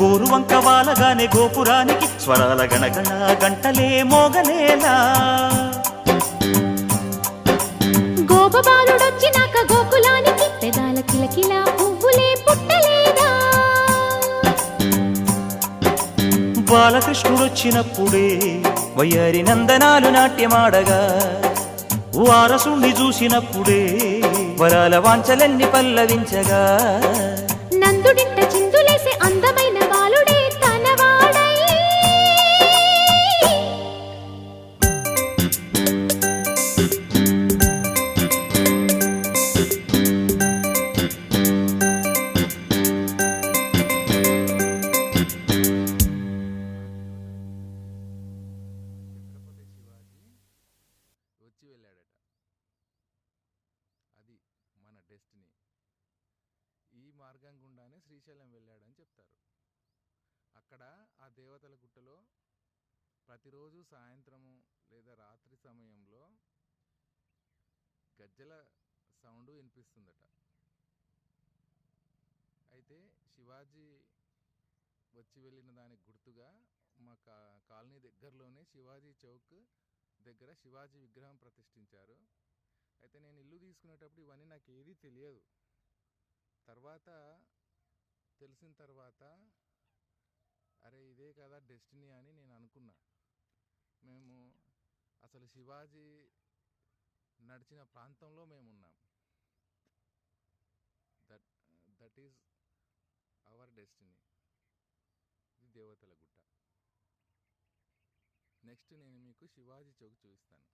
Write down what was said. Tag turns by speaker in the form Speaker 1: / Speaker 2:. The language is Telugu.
Speaker 1: గోరువంక వాలగానే గోపురానికి స్వరాల గణగణ గంటలే మోగలేలా.
Speaker 2: గోపబాలుడొచ్చినాక గోకులానికి పెదాల కిలకిల పువ్వులే పుట్టలేదా?
Speaker 1: బాలకృష్ణుడొచ్చినప్పుడే వయ్యారి నందనాలు నాట్యమాడగా. వారసుణ్ణి చూసినప్పుడే వరాల వాంచలన్నీ పల్లవించగా.
Speaker 3: మార్గం గుండానే శ్రీశైలం వెళ్ళాడని చెప్తారు. అక్కడ ఆ దేవతల గుట్టలో ప్రతిరోజు సాయంత్రము లేదా రాత్రి సమయంలో గజ్జల సౌండ్ వినిపిస్తుందట. అయితే శివాజీ వచ్చి వెళ్ళిన దానికి గుర్తుగా మా కా కాలనీ దగ్గరలోనే శివాజీ చౌక్ దగ్గర శివాజీ విగ్రహం ప్రతిష్ఠించారు. అయితే నేను ఇల్లు తీసుకునేటప్పుడు ఇవన్నీ నాకు ఏదీ తెలియదు. తర్వాత తెలిసిన తర్వాత అరే ఇదే కదా డెస్టినీ అని నేను అనుకున్నా. మేము అసలు శివాజీ నడిచిన ప్రాంతంలో మేము ఉన్నాం that that is our destiny ఇది దేవతల గుట్ట. నెక్స్ట్ నేను మీకు శివాజీ చౌక్ చూపిస్తాను.